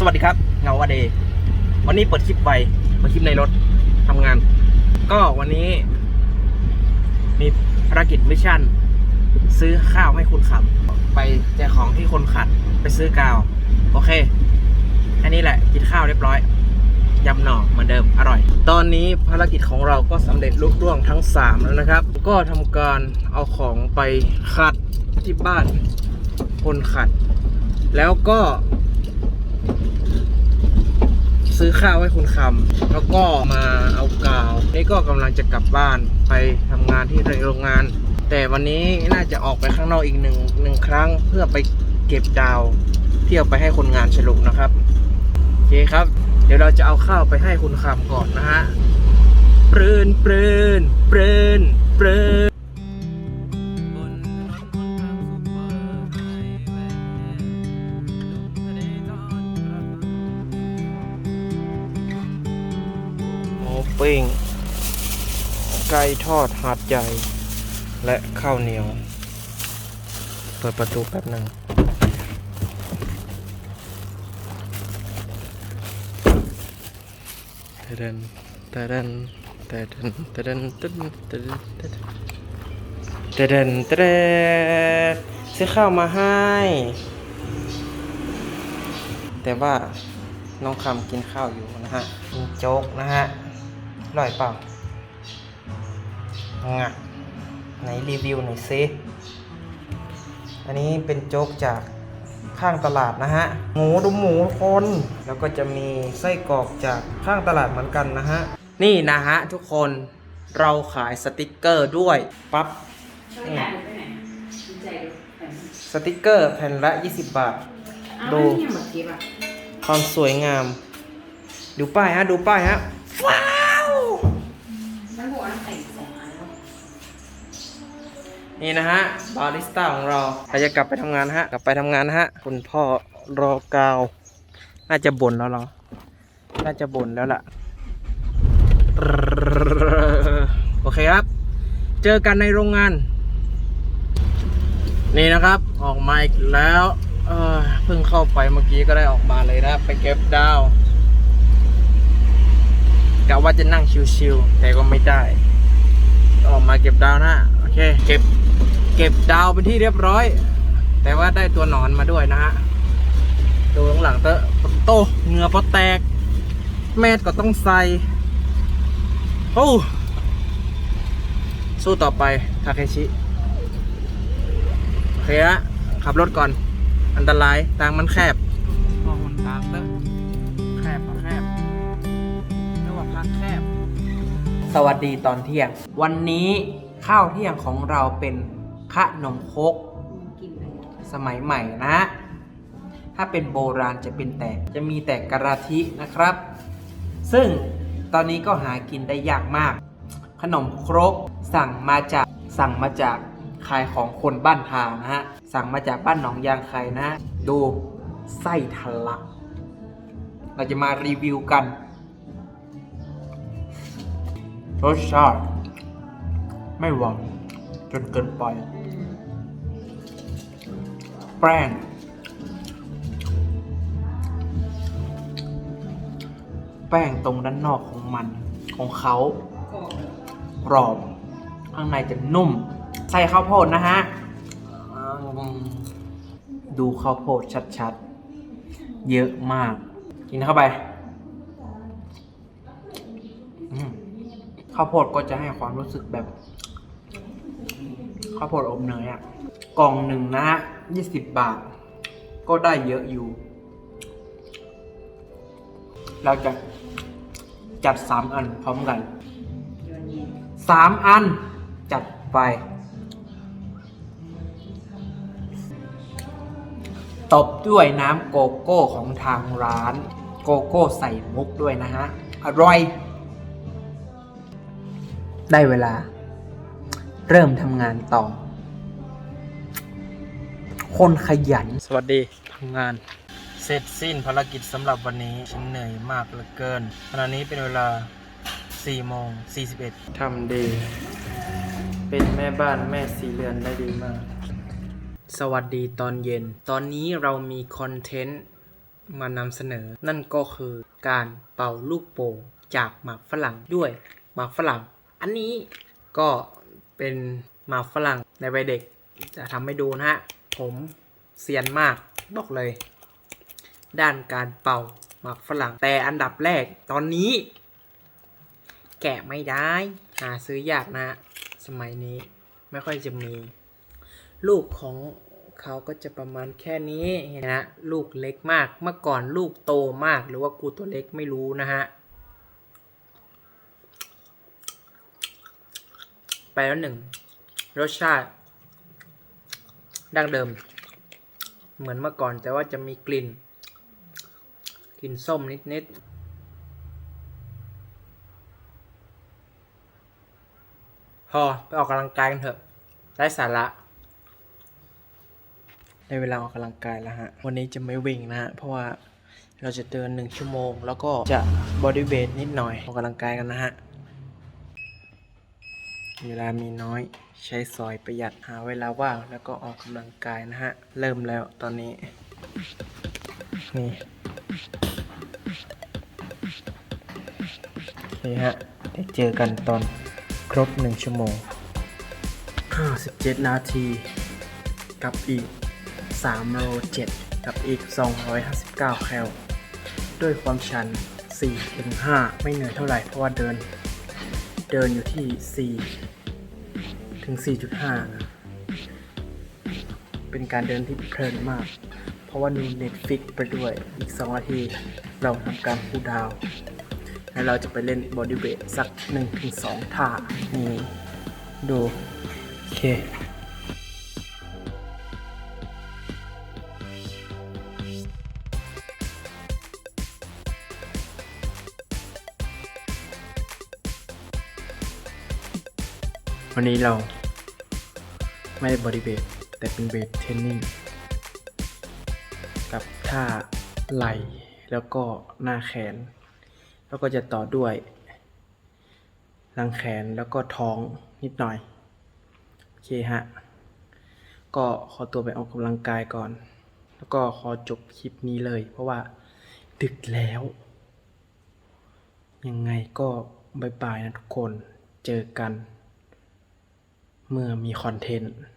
สวัสดีครับเงาวาเดย์วันนี้เปิดคลิปไวเปิดคลิปในรถทำงาน ก็วันนี้ มีภารกิจมิชชั่น ซื้อข้าวให้คุณขับ ไปแจกของที่คนขัดไปซื้อกาว โอเคแค่นี้แหละกินข้าวเรียบร้อยยำหน่อเหมือนเดิมอร่อย ตอนนี้ภารกิจของเราก็สำเร็จลุล่วงทั้ง 3 แล้วนะครับ ก็ทำการเอาของไปขัดที่บ้านคนขัด แล้วก็ ซื้อข้าวให้คุณคำแล้วก็มาเอากาว นี่ก็กำลังจะกลับบ้านไปทำงานที่โรงงาน แต่วันนี้น่าจะออกไปข้างนอกอีกหนึ่งหนึ่งครั้ง เพื่อไปเก็บดาวที่เอาไปให้คนงานฉลุนะครับโอเคครับ เดี๋ยวเราจะเอาข้าวไปให้คุณคำก่อนนะฮะปรืนปรืน ปิ้ง ไก่ทอดหาดใหญ่ และข้าวเหนียว เปิดประตูแป๊บหนึ่งเตดันเตดันเตดันเตดันเตดันเตดันเตดันเตดันเดนซื้อข้าวมาให้ แต่ว่าน้องคำกินข้าวอยู่นะฮะกินโจ๊กนะฮะ ร่อยเปล่างะไหนรีวิวหน่อยซิอันนี้เป็นโจ๊กจากข้างตลาดนะฮะ หมูดูหมูคน แล้วก็จะมีไส้กรอกจากข้างตลาดเหมือนกันนะฮะ นี่นะฮะทุกคนเราขายสติกเกอร์ด้วยปั๊บช่วยยายไปไหนดีใจดูไปไหนสติกเกอร์แผ่นละ 20 บาทอ้าวดูแล้วนี่หมดกิ๊บอะความสวยงาม ดูป้ายฮะ ดูป้ายฮะ ว้าว แล้วพวกอันแต่งสองอันแล้ว นี่นะฮะบาริสต้าของเราเราจะกลับไปทำงานฮะ กลับไปทำงานฮะ คุณพ่อรอกาว น่าจะบ่นแล้วเหรอน่าจะบ่นแล้วล่ะ โอเคครับ เจอกันในโรงงาน นี่นะครับ ออกมาอีกแล้วเออเพิ่งเข้าไปเมื่อกี้ก็ได้ออกมาเลยนะ ไปเก็บดาวกะว่าจะนั่งชิวๆแต่ก็ไม่ได้ ออกมาเก็บดาวนะ โอเค เก็บ เก็บดาวเป็นที่เรียบร้อย แต่ว่าได้ตัวหนอนมาด้วยนะฮะดูข้างหลังเตอะโตเหงื่อพอแตก แมสก็ต้องใส่โอ้สู้ต่อไปทาเคชิโอเคฮะขับรถก่อน อันตรายทางมันแคบมองมันทางเตอะแคบก็แคบเรียกว่าทางแคบ สวัสดีตอนเที่ยง วันนี้ข้าวเที่ยงของเราเป็น ขนมครกกินไปสมัยใหม่นะ ถ้าเป็นโบราณจะเป็นแต่จะมีแต่กระทินะครับ ซึ่งตอนนี้ก็หากินได้ยากมาก ขนมครกสั่งมาจากสั่งมาจากขายของคนบ้านทานะฮะ สั่งมาจากบ้านหนองยางไคนะฮะดูไส้ทะลัก เราจะมารีวิวกันรสชาติไม่หวาน จนเกินไป แป้ง แป้งตรงด้านนอกของมันของเขากรอบ ข้างในจะนุ่ม ใส่ข้าวโพดนะฮะ ดูข้าวโพดชัดๆ เยอะมาก กินเข้าไปข้าวโพดก็จะให้ความรู้สึกแบบ ข้าวโพดอบเนยอะกล่องหนึ่งนะฮะยี่สิบบาท ก็ได้เยอะอยู่ เราจะจัดสามอันพร้อมกันสามอันจัดไปตบด้วยน้ำโกโก้ของทางร้าน โกโก้ใส่มุกด้วยนะฮะ อร่อย ได้เวลา เริ่มทำงานต่อ คนขยัน สวัสดีทำงาน เสร็จสิ้นภารกิจสำหรับวันนี้ ฉันเหนื่อยมากเหลือเกินขณะนี้เป็นเวลา4โมง41ทำดี เป็นแม่บ้านแม่สีเรือนได้ดีมาก สวัสดีตอนเย็น ตอนนี้เรามีคอนเทนต์มานำเสนอ นั่นก็คือการเป่าลูกโป่งจากหมากฝรั่งด้วยหมากฝรั่ง อันนี้ก็ เป็นหมาฝรั่งในวัยเด็ก จะทำให้ดูนะฮะ ผมเซียนมากบอกเลย ด้านการเป่าหมากฝรั่งแต่อันดับแรกตอนนี้ แกะไม่ได้ หาซื้อยากนะฮะ สมัยนี้ไม่ค่อยจะมี ลูกของเขาก็จะประมาณแค่นี้เห็นนะ ลูกเล็กมาก เมื่อก่อนลูกโตมากหรือว่ากูตัวเล็กไม่รู้นะฮะ ไปแล้วหนึ่งรสชาติ ดั้งเดิม เหมือนเมื่อก่อนแต่ว่าจะมีกลิ่น กลิ่นส้มนิดๆพอไปออกกำลังกายกันเถอะได้สาระได้เวลาออกกำลังกายแล้วฮะ วันนี้จะไม่วิ่งนะฮะ เพราะว่าเราจะเดินหนึ่งชั่วโมง แล้วก็จะบอดี้เวทนิดหน่อยออกกำลังกายกันนะฮะ เวลามีน้อยใช้สอยประหยัดหาเวลาว่างแล้วก็ออกกำลังกายนะฮะ เริ่มแล้วตอนนี้ นี่โอเคฮะเดี๋ยวเจอกันตอนครบหนึ่งชั่วโมง 57 นาที กับอีก 3 โล 7 กับอีก 259 แคล ด้วยความชัน4ถึง5ไม่เหนื่อยเท่าไหร่เพราะว่าเดิน เดินอยู่ที่ 4 ถึง 4.5 นะ เป็นการเดินที่เพลินมาก เพราะว่าดู Netflix ไปด้วย อีก 2 นาที เราทำการคูดาว แล้วเราจะไปเล่นบอดี้เวทสัก 1-2 ท่านี่ดู โอเค วันนี้เรา ไม่ได้บอดี้เวทแต่เป็นเวทเทรนนิ่ง กับท่าไหล่แล้วก็หน้าแขน แล้วก็จะต่อด้วยหลังแขนแล้วก็ท้องนิดหน่อย โอเคฮะ ก็ขอตัวไปออกกำลังกายก่อน แล้วก็ขอจบคลิปนี้เลย เพราะว่าดึกแล้ว ยังไงก็บายบายนะทุกคนเจอกัน เมื่อมีคอนเทนต์